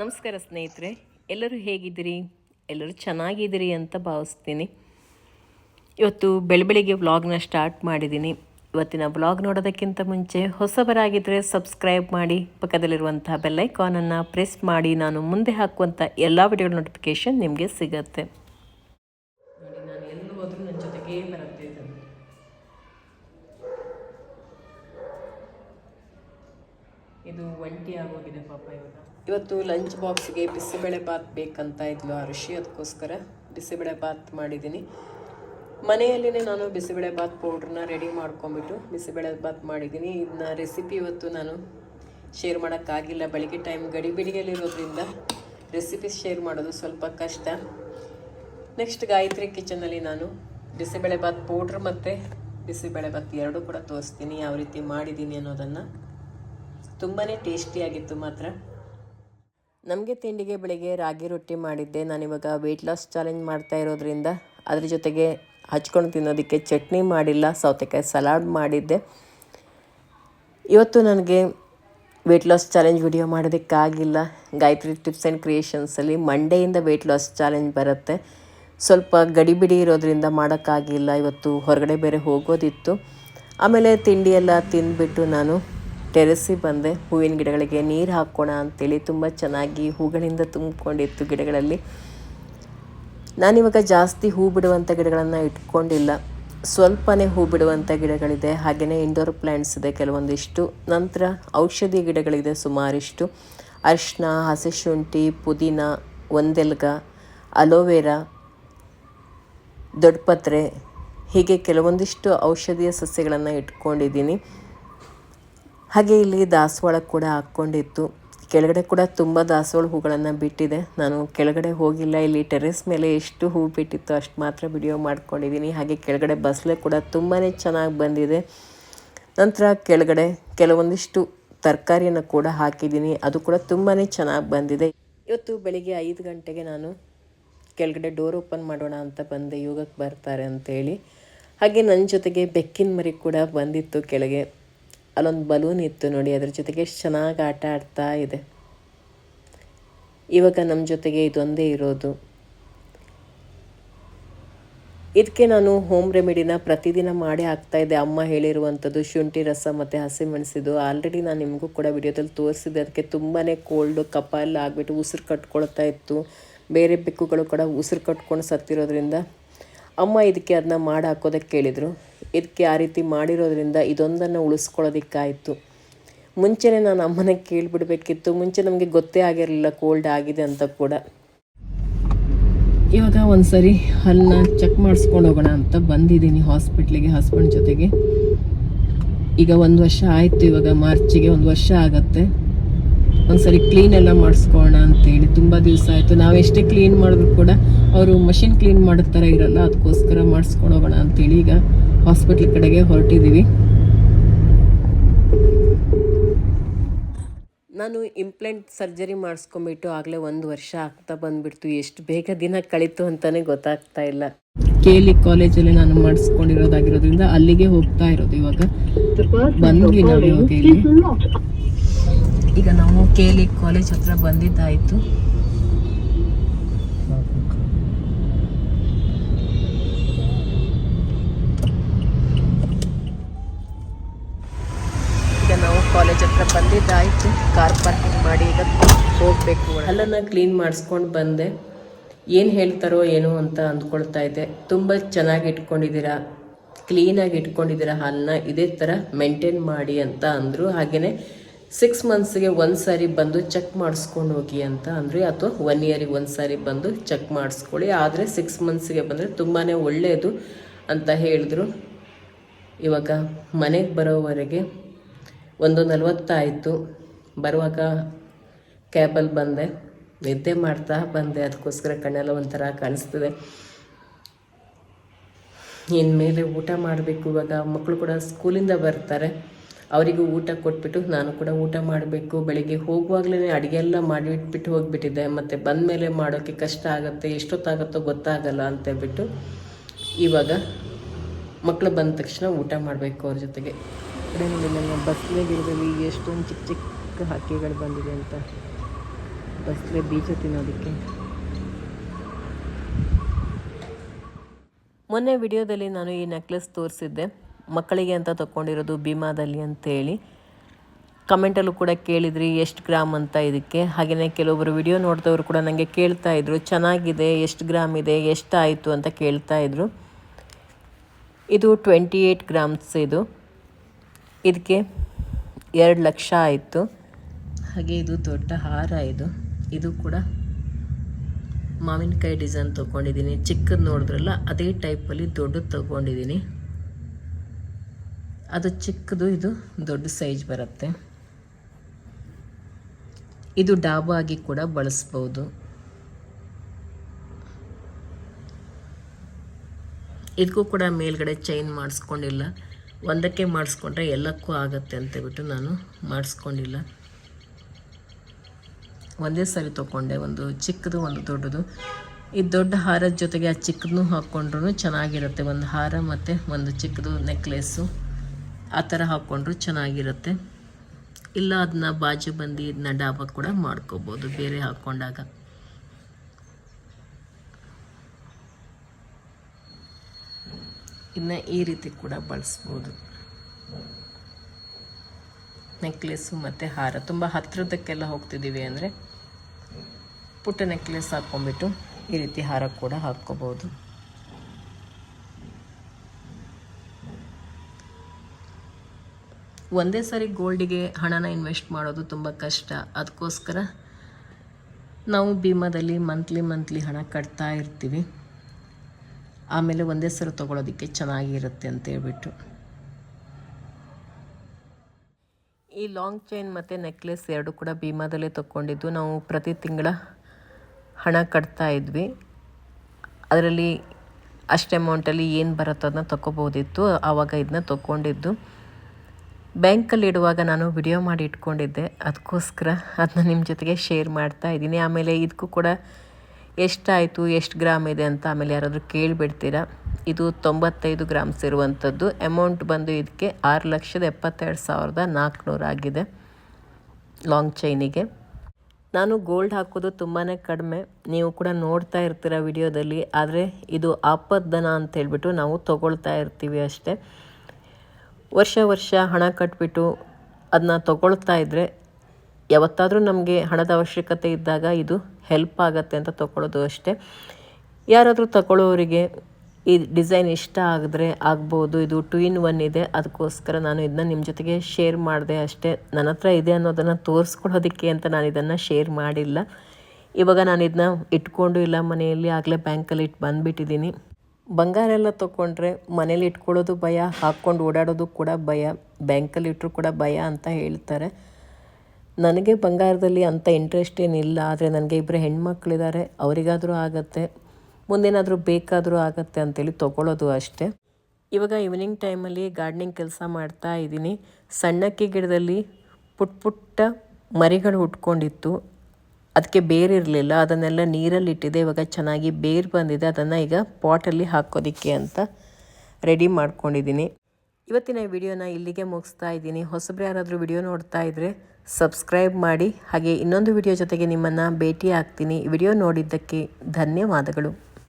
ನಮಸ್ಕಾರ ಸ್ನೇಹಿತರೆ, ಎಲ್ಲರೂ ಹೇಗಿದ್ದೀರಿ? ಎಲ್ಲರೂ ಚೆನ್ನಾಗಿದ್ದೀರಿ ಅಂತ ಭಾವಿಸ್ತೀನಿ. ಇವತ್ತು ಬೆಳಬೆಳಿಗ್ಗೆ ವ್ಲಾಗ್ನ ಸ್ಟಾರ್ಟ್ ಮಾಡಿದ್ದೀನಿ. ಇವತ್ತಿನ ವ್ಲಾಗ್ ನೋಡೋದಕ್ಕಿಂತ ಮುಂಚೆ ಹೊಸಬರಾಗಿದ್ದರೆ ಸಬ್ಸ್ಕ್ರೈಬ್ ಮಾಡಿ, ಪಕ್ಕದಲ್ಲಿರುವಂತಹ ಬೆಲ್ಲೈಕಾನನ್ನು ಪ್ರೆಸ್ ಮಾಡಿ, ನಾನು ಮುಂದೆ ಹಾಕುವಂಥ ಎಲ್ಲ ವಿಡಿಯೋ ನೋಟಿಫಿಕೇಷನ್ ನಿಮಗೆ ಸಿಗತ್ತೆ. ನೋಡಿ, ನಾನು ನನ್ನ ಜೊತೆಗೇ ಬರುತ್ತೆ ಇದು. ಒಂಟಿ ಆಗೋಗಿದೆ ಪಾಪ ಇವತ್ತು ಲಂಚ್ ಬಾಕ್ಸ್ಗೆ ಬಿಸಿಬೇಳೆ ಬಾತ್ ಬೇಕಂತ ಇದ್ಲು ಋಷಿ ಅದಕ್ಕೋಸ್ಕರ ಬಿಸಿಬೇಳೆ ಬಾತ್ ಮಾಡಿದ್ದೀನಿ. ಮನೆಯಲ್ಲಿನೇ ನಾನು ಬಿಸಿಬೇಳೆ ಬಾತ್ ಪೌಡ್ರನ್ನ ರೆಡಿ ಮಾಡ್ಕೊಂಬಿಟ್ಟು ಬಿಸಿಬೇಳೆ ಬಾತ್ ಮಾಡಿದ್ದೀನಿ. ಇದನ್ನ ರೆಸಿಪಿ ಇವತ್ತು ನಾನು ಶೇರ್ ಮಾಡೋಕ್ಕಾಗಿಲ್ಲ. ಬೆಳಿಗ್ಗೆ ಟೈಮ್ ಗಡಿಬಿಡಿಯಲ್ಲಿರೋದ್ರಿಂದ ರೆಸಿಪಿ ಶೇರ್ ಮಾಡೋದು ಸ್ವಲ್ಪ ಕಷ್ಟ. ನೆಕ್ಸ್ಟ್ ಗಾಯತ್ರಿ ಕಿಚನಲ್ಲಿ ನಾನು ಬಿಸಿಬೇಳೆ ಬಾತ್ ಪೌಡ್ರ್ ಮತ್ತು ಬಿಸಿಬೇಳೆ ಬಾತ್ ಎರಡೂ ಕೂಡ ತೋರಿಸ್ತೀನಿ. ಯಾವ ರೀತಿ ಮಾಡಿದ್ದೀನಿ ಅನ್ನೋದನ್ನು. ತುಂಬಾ ಟೇಸ್ಟಿಯಾಗಿತ್ತು ಮಾತ್ರ. ನಮಗೆ ತಿಂಡಿಗೆ ಬೆಳಿಗ್ಗೆ ರಾಗಿ ರೊಟ್ಟಿ ಮಾಡಿದ್ದೆ. ನಾನಿವಾಗ ವೆಯ್ಟ್ ಲಾಸ್ ಚಾಲೆಂಜ್ ಮಾಡ್ತಾ ಇರೋದ್ರಿಂದ ಅದ್ರ ಜೊತೆಗೆ ಹಚ್ಕೊಂಡು ತಿನ್ನೋದಕ್ಕೆ ಚಟ್ನಿ ಮಾಡಿಲ್ಲ, ಸೌತೆಕಾಯಿ ಸಲಾಡ್ ಮಾಡಿದ್ದೆ. ಇವತ್ತು ನನಗೆ ವೆಯ್ಟ್ ಲಾಸ್ ಚಾಲೆಂಜ್ ವಿಡಿಯೋ ಮಾಡೋದಕ್ಕಾಗಿಲ್ಲ. ಗಾಯತ್ರಿ ಟಿಪ್ಸ್ ಆ್ಯಂಡ್ ಕ್ರಿಯೇಷನ್ಸಲ್ಲಿ ಮಂಡೆಯಿಂದ ವೆಯ್ಟ್ ಲಾಸ್ ಚಾಲೆಂಜ್ ಬರುತ್ತೆ. ಸ್ವಲ್ಪ ಗಡಿಬಿಡಿ ಇರೋದ್ರಿಂದ ಮಾಡೋಕ್ಕಾಗಿಲ್ಲ. ಇವತ್ತು ಹೊರಗಡೆ ಬೇರೆ ಹೋಗೋದಿತ್ತು. ಆಮೇಲೆ ತಿಂಡಿ ಎಲ್ಲ ತಿಂದುಬಿಟ್ಟು ನಾನು ಟೆರೆಸ್ಸಿಗೆ ಬಂದೆ ಹೂವಿನ ಗಿಡಗಳಿಗೆ ನೀರು ಹಾಕೋಣ ಅಂತೇಳಿ ತುಂಬ ಚೆನ್ನಾಗಿ ಹೂಗಳಿಂದ ತುಂಬಿಕೊಂಡಿತ್ತು ಗಿಡಗಳಲ್ಲಿ. ನಾನಿವಾಗ ಜಾಸ್ತಿ ಹೂ ಬಿಡುವಂಥ ಗಿಡಗಳನ್ನು ಇಟ್ಕೊಂಡಿಲ್ಲ. ಸ್ವಲ್ಪನೇ ಹೂ ಬಿಡುವಂಥ ಗಿಡಗಳಿದೆ ಹಾಗೆಯೇ ಇಂಡೋರ್ ಪ್ಲ್ಯಾಂಟ್ಸ್ ಇದೆ ಕೆಲವೊಂದಿಷ್ಟು. ನಂತರ ಔಷಧಿ ಗಿಡಗಳಿದೆ ಸುಮಾರಿಷ್ಟು. ಅರಿಶಿನ ಹಸಿಶುಂಠಿ, ಪುದೀನ, ಒಂದೆಲ್ಗ, ಅಲೋವೆರಾ, ದೊಡ್ಡಪತ್ರೆ ಹೀಗೆ ಕೆಲವೊಂದಿಷ್ಟು ಔಷಧೀಯ ಸಸ್ಯಗಳನ್ನು ಇಟ್ಕೊಂಡಿದ್ದೀನಿ. ಹಾಗೆ ಇಲ್ಲಿ ದಾಸವಾಳ ಕೂಡ ಹಾಕ್ಕೊಂಡಿತ್ತು. ಕೆಳಗಡೆ ಕೂಡ ತುಂಬ ದಾಸವಾಳ ಹೂಗಳನ್ನು ಬಿಟ್ಟಿದೆ. ನಾನು ಕೆಳಗಡೆ ಹೋಗಿಲ್ಲ. ಇಲ್ಲಿ ಟೆರೆಸ್ ಮೇಲೆ ಎಷ್ಟು ಹೂ ಬಿಟ್ಟಿತ್ತು ಅಷ್ಟು ಮಾತ್ರ ವಿಡಿಯೋ ಮಾಡ್ಕೊಂಡಿದ್ದೀನಿ ಹಾಗೆ ಕೆಳಗಡೆ ಬಸಳೆ ಕೂಡ ತುಂಬಾ ಚೆನ್ನಾಗಿ ಬಂದಿದೆ. ನಂತರ ಕೆಳಗಡೆ ಕೆಲವೊಂದಿಷ್ಟು ತರಕಾರಿಯನ್ನು ಕೂಡ ಹಾಕಿದ್ದೀನಿ ಅದು ಕೂಡ ತುಂಬಾ ಚೆನ್ನಾಗಿ ಬಂದಿದೆ. ಇವತ್ತು ಬೆಳಿಗ್ಗೆ ಐದು ಗಂಟೆಗೆ ನಾನು ಕೆಳಗಡೆ ಡೋರ್ ಓಪನ್ ಮಾಡೋಣ ಅಂತ ಬಂದೆ. ಯೋಗಕ್ಕೆ ಬರ್ತಾರೆ ಅಂತೇಳಿ. ಹಾಗೆ ನನ್ನ ಜೊತೆಗೆ ಬೆಕ್ಕಿನ ಮರಿ ಕೂಡ ಬಂದಿತ್ತು ಕೆಳಗೆ. ಅಲ್ಲೊಂದು ಬಲೂನ್ ಇತ್ತು ನೋಡಿ, ಅದ್ರ ಜೊತೆಗೆ ಎಷ್ಟು ಚೆನ್ನಾಗಿ ಆಟ ಆಡ್ತಾ ಇದೆ. ಇವಾಗ ನಮ್ಮ ಜೊತೆಗೆ ಇದೊಂದೇ ಇರೋದು. ಇದಕ್ಕೆ ನಾನು ಹೋಮ್ ರೆಮಿಡಿನ ಪ್ರತಿದಿನ ಮಾಡಿ ಇದ್ದೆ. ಅಮ್ಮ ಹೇಳಿರುವಂಥದ್ದು ಶುಂಠಿ ರಸ ಮತ್ತು ಹಸಿಮೆಣಸಿದು. ಆಲ್ರೆಡಿ ನಾನು ನಿಮಗೂ ಕೂಡ ವಿಡಿಯೋದಲ್ಲಿ ತೋರಿಸಿದ್ದೆ. ಅದಕ್ಕೆ ತುಂಬಾ ಕೋಲ್ಡು ಕಪ ಎಲ್ಲ ಆಗಿಬಿಟ್ಟು ಉಸಿರು ಕಟ್ಕೊಳ್ತಾ ಇತ್ತು. ಬೇರೆ ಬೆಕ್ಕುಗಳು ಕೂಡ ಉಸಿರು ಕಟ್ಕೊಂಡು ಸತ್ತಿರೋದ್ರಿಂದ ಅಮ್ಮ ಇದಕ್ಕೆ ಅದನ್ನ ಮಾಡಿ ಹಾಕೋದಕ್ಕೆ ಕೇಳಿದರು. ಇದಕ್ಕೆ ಆ ರೀತಿ ಮಾಡಿರೋದ್ರಿಂದ ಇದೊಂದನ್ನು ಉಳಿಸ್ಕೊಳ್ಳೋದಿಕ್ಕಾಯಿತು. ಮುಂಚೆನೇ ನಾನು ಅಮ್ಮನ ಕೇಳಿಬಿಡ್ಬೇಕಿತ್ತು. ಮುಂಚೆ ನಮಗೆ ಗೊತ್ತೇ ಆಗಿರಲಿಲ್ಲ, ಕೋಲ್ಡ್ ಆಗಿದೆ ಅಂತ ಕೂಡ. ಇವಾಗ ಒಂದು ಸರಿ ಹಲ್ಲನ್ನ ಚೆಕ್ ಮಾಡಿಸ್ಕೊಂಡು ಹೋಗೋಣ ಅಂತ ಬಂದಿದ್ದೀನಿ ಹಾಸ್ಪಿಟ್ಲಿಗೆ ಹಸ್ಬೆಂಡ್ ಜೊತೆಗೆ. ಈಗ ಒಂದು ವರ್ಷ ಆಯಿತು, ಇವಾಗ ಮಾರ್ಚಿಗೆ ಒಂದು ವರ್ಷ ಆಗತ್ತೆ. ಒಂದ್ಸರಿ ಕ್ಲೀನ್ ಎಲ್ಲ ಮಾಡಿಸ್ಕೊಳ್ಳೋಣ ಅಂತೇಳಿ ತುಂಬ ದಿವಸ ಆಯಿತು. ನಾವು ಎಷ್ಟೇ ಕ್ಲೀನ್ ಮಾಡಿದ್ರು ಕೂಡ ಅವರು ಮಷಿನ್ ಕ್ಲೀನ್ ಮಾಡೋ ಥರ ಇರಲ್ಲ ಅದಕ್ಕೋಸ್ಕರ ಮಾಡಿಸ್ಕೊಂಡು ಹೋಗೋಣ ಅಂತೇಳಿ ಈಗ ಹಾಸ್ಪಿಟ್ಲ್ ಕಡೆಗೆ ಹೊರಟಿದ್ದೀವಿ ನಾನು ಇಂಪ್ಲೆಂಟ್ ಸರ್ಜರಿ ಮಾಡಿಸ್ಕೊಂಬಿಟ್ಟು ಆಗಲೇ ಒಂದು ವರ್ಷ ಆಗ್ತಾ ಬಂದ್ಬಿಡ್ತು. ಎಷ್ಟು ಬೇಗ ದಿನ ಕಳೀತು ಅಂತಲೇ ಗೊತ್ತಾಗ್ತಾ ಇಲ್ಲ. ಕೇಳಿ ಕಾಲೇಜಲ್ಲಿ ನಾನು ಮಾಡಿಸ್ಕೊಂಡಿರೋದಾಗಿರೋದ್ರಿಂದ ಅಲ್ಲಿಗೆ ಹೋಗ್ತಾ ಇರೋದು ಇವಾಗ. ಬಂದ್ವಿ ನಾವು ಇವಾಗ ಇಲ್ಲಿ. ಈಗ ನಾವು ಕೇಲಿ ಕಾಲೇಜ್ ಹತ್ರ ಬಂದಿದ್ದಾಯಿತು. ಈಗ ನಾವು ಕಾಲೇಜ್ ಹತ್ರ ಬಂದಿದ್ದಾಯಿತು. ಕಾರ್ ಪಾರ್ಕಿಂಗ್ ಮಾಡಿ ಈಗ ಹೋಗಬೇಕು ಅಲ್ಲನ್ನು ಕ್ಲೀನ್ ಮಾಡಿಸ್ಕೊಂಡು ಬಂದೆ. ಏನು ಹೇಳ್ತಾರೋ ಏನೋ ಅಂತ ಅಂದ್ಕೊಳ್ತಾ ಇದ್ದೆ. ತುಂಬ ಚೆನ್ನಾಗಿ ಇಟ್ಕೊಂಡಿದ್ದೀರಾ? ಕ್ಲೀನಾಗಿ ಇಟ್ಕೊಂಡಿದ್ದೀರಾ ಹಾಲನ್ನ ಇದೇ ಥರ ಮೇಂಟೈನ್ ಮಾಡಿ ಅಂತ ಅಂದರು. ಹಾಗೆಯೇ ಸಿಕ್ಸ್ ಮಂತ್ಸ್ಗೆ ಒಂದು ಸಾರಿ ಬಂದು ಚೆಕ್ ಮಾಡಿಸ್ಕೊಂಡು ಹೋಗಿ ಅಂತ ಅಂದರೆ. ಅಥವಾ ಒನ್ ಇಯರಿಗೆ ಒಂದು ಸಾರಿ ಬಂದು ಚೆಕ್ ಮಾಡಿಸ್ಕೊಳ್ಳಿ. ಆದರೆ ಸಿಕ್ಸ್ ಮಂತ್ಸ್ಗೆ ಬಂದರೆ ತುಂಬಾ ಒಳ್ಳೆಯದು ಅಂತ ಹೇಳಿದ್ರು. ಇವಾಗ ಮನೆಗೆ ಬರೋವರೆಗೆ ಒಂದು ನಲವತ್ತಾಯಿತು ಬರುವಾಗ ಕ್ಯಾಬಲ್ಲಿ ಬಂದೆ. ನಿದ್ದೆ ಮಾಡ್ತಾ ಬಂದೆ. ಅದಕ್ಕೋಸ್ಕರ ಕಣ್ಣೆಲ್ಲ ಒಂಥರ ಕಾಣಿಸ್ತಿದೆ. ಇನ್ಮೇಲೆ ಊಟ ಮಾಡಬೇಕು. ಇವಾಗ ಮಕ್ಕಳು ಕೂಡ ಸ್ಕೂಲಿಂದ ಬರ್ತಾರೆ. ಅವರಿಗೂ ಊಟ ಕೊಟ್ಬಿಟ್ಟು ನಾನು ಕೂಡ ಊಟ ಮಾಡಬೇಕು. ಬೆಳಿಗ್ಗೆ ಹೋಗುವಾಗಲೇ ಅಡುಗೆ ಎಲ್ಲ ಮಾಡಿಟ್ಬಿಟ್ಟು ಹೋಗಿಬಿಟ್ಟಿದ್ದೆ. ಮತ್ತು ಬಂದ ಮೇಲೆ ಮಾಡೋಕ್ಕೆ ಕಷ್ಟ ಆಗುತ್ತೆ ಎಷ್ಟೊತ್ತಾಗುತ್ತೋ ಗೊತ್ತಾಗಲ್ಲ ಅಂತೇಳ್ಬಿಟ್ಟು ಇವಾಗ ಮಕ್ಕಳು ಬಂದ ತಕ್ಷಣ ಊಟ ಮಾಡಬೇಕು ಅವ್ರ ಜೊತೆಗೆ. ನೋಡಿ ನನ್ನ ಬಸ್ಲೆ ಗಿಡದಲ್ಲಿ ಎಷ್ಟೊಂದು ಚಿಕ್ಕ ಚಿಕ್ಕ ಹಕ್ಕಿಗಳು ಬಂದಿದೆ ಅಂತ. ಬಸ್ಲೆ ಬೀಜ ತಿನ್ನೋದಕ್ಕೆ. ಮೊನ್ನೆ ವಿಡಿಯೋದಲ್ಲಿ ನಾನು ಈ ನೆಕ್ಲೆಸ್ ತೋರಿಸಿದ್ದೆ. ಮಕ್ಕಳಿಗೆ ಅಂತ ತಗೊಂಡಿರೋದು ಭೀಮಾದಲ್ಲಿ ಅಂತೇಳಿ. ಕಮೆಂಟಲ್ಲೂ ಕೂಡ ಕೇಳಿದ್ರಿ, ಎಷ್ಟು ಗ್ರಾಮ್ ಅಂತ ಇದಕ್ಕೆ? ಹಾಗೆಯೇ ಕೆಲವೊಬ್ಬರು ವಿಡಿಯೋ ನೋಡಿದವರು ಕೂಡ ನನಗೆ ಕೇಳ್ತಾ ಇದ್ರು, ಚೆನ್ನಾಗಿದೆ, ಎಷ್ಟು ಗ್ರಾಮ್ ಇದೆ, ಎಷ್ಟಾಯಿತು? ಅಂತ ಕೇಳ್ತಾ ಇದ್ರು. ಇದು ಟ್ವೆಂಟಿ ಏಯ್ಟ್ ಗ್ರಾಮ್ಸ್ ಇದು. ಇದಕ್ಕೆ ಎರಡು ಲಕ್ಷ ಆಯಿತು. ಹಾಗೆ ಇದು ದೊಡ್ಡ ಹಾರ ಇದು. ಇದು ಕೂಡ ಮಾವಿನಕಾಯಿ ಡಿಸೈನ್ ತೊಗೊಂಡಿದ್ದೀನಿ. ಚಿಕ್ಕದು ನೋಡಿದ್ರಲ್ಲ, ಅದೇ ಟೈಪಲ್ಲಿ ದೊಡ್ಡದು ತೊಗೊಂಡಿದ್ದೀನಿ. ಅದು ಚಿಕ್ಕದು, ಇದು ದೊಡ್ಡ ಸೈಜ್ ಬರುತ್ತೆ. ಇದು ಡಾಬಾ ಆಗಿ ಕೂಡ ಬಳಸ್ಬೋದು. ಇದಕ್ಕೂ ಕೂಡ ಮೇಲ್ಗಡೆ ಚೈನ್ ಮಾಡಿಸ್ಕೊಂಡಿಲ್ಲ. ಒಂದಕ್ಕೆ ಮಾಡಿಸ್ಕೊಂಡ್ರೆ ಎಲ್ಲಕ್ಕೂ ಆಗತ್ತೆ ಅಂತೇಳ್ಬಿಟ್ಟು ನಾನು ಮಾಡಿಸ್ಕೊಂಡಿಲ್ಲ. ಒಂದೇ ಸಾರಿ ತೊಗೊಂಡೆ, ಒಂದು ಚಿಕ್ಕದು, ಒಂದು ದೊಡ್ಡದು. ಈ ದೊಡ್ಡ ಹಾರದ ಜೊತೆಗೆ ಆ ಚಿಕ್ಕದನ್ನು ಹಾಕ್ಕೊಂಡ್ರು ಚೆನ್ನಾಗಿರುತ್ತೆ. ಒಂದು ಹಾರ ಮತ್ತು ಒಂದು ಚಿಕ್ಕದು ನೆಕ್ಲೆಸ್ಸು ಆ ಥರ ಹಾಕ್ಕೊಂಡ್ರು ಚೆನ್ನಾಗಿರುತ್ತೆ. ಇಲ್ಲ ಅದನ್ನ ಬಾಜು ಬಂದು ಇದನ್ನ ಡಾಬಾ ಕೂಡ ಮಾಡ್ಕೋಬೋದು, ಬೇರೆ ಹಾಕ್ಕೊಂಡಾಗ ಇನ್ನು ಈ ರೀತಿ ಕೂಡ ಬಳಸ್ಬೋದು. ನೆಕ್ಲೆಸ್ಸು ಮತ್ತು ಹಾರ. ತುಂಬ ಹತ್ತಿರದಕ್ಕೆಲ್ಲ ಹೋಗ್ತಿದ್ದೀವಿ ಅಂದರೆ ಪುಟ್ಟ ನೆಕ್ಲೆಸ್ ಹಾಕ್ಕೊಂಬಿಟ್ಟು ಈ ರೀತಿ ಹಾರ ಕೂಡ ಹಾಕ್ಕೋಬೋದು. ಒಂದೇ ಸಾರಿ ಗೋಲ್ಡಿಗೆ ಹಣನ ಇನ್ವೆಸ್ಟ್ ಮಾಡೋದು ತುಂಬ ಕಷ್ಟ. ಅದಕ್ಕೋಸ್ಕರ ನಾವು ಭೀಮಾದಲ್ಲಿ ಮಂತ್ಲಿ ಮಂತ್ಲಿ ಹಣ ಕಟ್ತಾ ಇರ್ತೀವಿ. ಆಮೇಲೆ ಒಂದೇ ಸರಿ ತೊಗೊಳೋದಕ್ಕೆ ಚೆನ್ನಾಗಿರುತ್ತೆ ಅಂತ ಹೇಳ್ಬಿಟ್ಟು. ಈ ಲಾಂಗ್ ಚೈನ್ ಮತ್ತು ನೆಕ್ಲೆಸ್ ಎರಡು ಕೂಡ ಭೀಮಾದಲ್ಲೇ ತೊಗೊಂಡಿದ್ದು ನಾವು ಪ್ರತಿ ತಿಂಗಳ ಹಣ ಕಟ್ತಾ ಇದ್ವಿ. ಅದರಲ್ಲಿ ಅಷ್ಟು ಅಮೌಂಟಲ್ಲಿ ಏನು ಬರುತ್ತೋ ಅದನ್ನ ತೊಗೋಬೋದಿತ್ತು ಆವಾಗ ಇದನ್ನ ತೊಗೊಂಡಿದ್ದು ಬ್ಯಾಂಕಲ್ಲಿ ಇಡುವಾಗ ನಾನು ವಿಡಿಯೋ ಮಾಡಿ ಇಟ್ಕೊಂಡಿದ್ದೆ. ಅದಕ್ಕೋಸ್ಕರ ಅದನ್ನ ನಿಮ್ಮ ಜೊತೆಗೆ ಶೇರ್ ಮಾಡ್ತಾ ಇದ್ದೀನಿ. ಆಮೇಲೆ ಇದಕ್ಕೂ ಕೂಡ ಎಷ್ಟಾಯಿತು, ಎಷ್ಟು ಗ್ರಾಮ್ ಇದೆ ಅಂತ ಆಮೇಲೆ ಯಾರಾದರೂ ಕೇಳಿಬಿಡ್ತೀರಾ? ಇದು ತೊಂಬತ್ತೈದು ಗ್ರಾಮ್ಸ್ ಇರುವಂಥದ್ದು. ಅಮೌಂಟ್ ಬಂದು ಇದಕ್ಕೆ ಆರು ಲಕ್ಷದ ಎಪ್ಪತ್ತೆರಡು ಸಾವಿರದ ನಾಲ್ಕುನೂರು ಆಗಿದೆ ಲಾಂಗ್ ಚೈನಿಗೆ. ನಾನು ಗೋಲ್ಡ್ ಹಾಕೋದು ತುಂಬಾ ಕಡಿಮೆ. ನೀವು ಕೂಡ ನೋಡ್ತಾ ಇರ್ತೀರ ವಿಡಿಯೋದಲ್ಲಿ. ಆದರೆ ಇದು ಆಪದ್ದನ ಅಂತ ಹೇಳ್ಬಿಟ್ಟು ನಾವು ತೊಗೊಳ್ತಾ ಇರ್ತೀವಿ ಅಷ್ಟೇ. ವರ್ಷ ವರ್ಷ ಹಣ ಕಟ್ಬಿಟ್ಟು ಅದನ್ನ ತಗೊಳ್ತಾ ಇದ್ದರೆ ಯಾವತ್ತಾದರೂ ನಮಗೆ ಹಣದ ಅವಶ್ಯಕತೆ ಇದ್ದಾಗ ಇದು ಹೆಲ್ಪ್ ಆಗುತ್ತೆ ಅಂತ ತಗೊಳ್ಳೋದು ಅಷ್ಟೇ. ಯಾರಾದರೂ ತಗೊಳ್ಳೋರಿಗೆ ಈ ಡಿಸೈನ್ ಇಷ್ಟ ಆಗಿದ್ರೆ ಆಗ್ಬೋದು, ಇದು ಟು ಇನ್ ಒನ್ ಇದೆ ಅದಕ್ಕೋಸ್ಕರ ನಾನು ಇದನ್ನ ನಿಮ್ಮ ಜೊತೆಗೆ ಶೇರ್ ಮಾಡಿದೆ ಅಷ್ಟೇ. ನನ್ನ ಹತ್ರ ಇದೆ ಅನ್ನೋದನ್ನು ತೋರಿಸ್ಕೊಳ್ಳೋದಕ್ಕೆ ಅಂತ ನಾನು ಇದನ್ನು ಶೇರ್ ಮಾಡಿಲ್ಲ. ಇವಾಗ ನಾನು ಇದನ್ನ ಇಟ್ಕೊಂಡು ಇಲ್ಲ ಮನೆಯಲ್ಲಿ, ಆಗಲೇ ಬ್ಯಾಂಕಲ್ಲಿ ಇಟ್ಟು ಬಂದುಬಿಟ್ಟಿದ್ದೀನಿ. ಬಂಗಾರ ಎಲ್ಲ ತೊಗೊಂಡ್ರೆ ಮನೇಲಿ ಇಟ್ಕೊಳ್ಳೋದು ಭಯ, ಹಾಕ್ಕೊಂಡು ಓಡಾಡೋದು ಕೂಡ ಭಯ, ಬ್ಯಾಂಕಲ್ಲಿ ಇಟ್ಟರು ಕೂಡ ಭಯ ಅಂತ ಹೇಳ್ತಾರೆ. ನನಗೆ ಬಂಗಾರದಲ್ಲಿ ಅಂಥ ಇಂಟ್ರೆಸ್ಟ್ ಏನಿಲ್ಲ, ಆದರೆ ನನಗೆ ಇಬ್ಬರು ಹೆಣ್ಮಕ್ಳಿದ್ದಾರೆ, ಅವರಿಗಾದರೂ ಆಗತ್ತೆ, ಮುಂದೇನಾದರೂ ಬೇಕಾದರೂ ಆಗತ್ತೆ ಅಂತೇಳಿ ತೊಗೊಳ್ಳೋದು ಅಷ್ಟೇ. ಇವಾಗ ಈವ್ನಿಂಗ್ ಟೈಮಲ್ಲಿ ಗಾರ್ಡ್ನಿಂಗ್ ಕೆಲಸ ಮಾಡ್ತಾ ಇದ್ದೀನಿ. ಸಣ್ಣಕ್ಕಿ ಗಿಡದಲ್ಲಿ ಪುಟ್ಟ ಪುಟ್ಟ ಮರಿಗಳು ಹುಟ್ಕೊಂಡಿತ್ತು. ಅದಕ್ಕೆ ಬೇರಿರಲಿಲ್ಲ ಅದನ್ನೆಲ್ಲ ನೀರಲ್ಲಿ ಇಟ್ಟಿದೆ, ಇವಾಗ ಚೆನ್ನಾಗಿ ಬೇರು ಬಂದಿದೆ, ಅದನ್ನು ಈಗ ಪಾಟಲ್ಲಿ ಹಾಕೋದಕ್ಕೆ ಅಂತ ರೆಡಿ ಮಾಡ್ಕೊಂಡಿದ್ದೀನಿ. ಇವತ್ತಿನ ವಿಡಿಯೋನ ಇಲ್ಲಿಗೆ ಮುಗಿಸ್ತಾ ಇದ್ದೀನಿ. ಹೊಸಬ್ರು ಯಾರಾದರೂ ವಿಡಿಯೋ ನೋಡ್ತಾ ಇದ್ದರೆ ಸಬ್ಸ್ಕ್ರೈಬ್ ಮಾಡಿ, ಹಾಗೆ ಇನ್ನೊಂದು ವಿಡಿಯೋ ಜೊತೆಗೆ ನಿಮ್ಮನ್ನು ಭೇಟಿ ಆಗ್ತೀನಿ ವಿಡಿಯೋ ನೋಡಿದ್ದಕ್ಕೆ ಧನ್ಯವಾದಗಳು.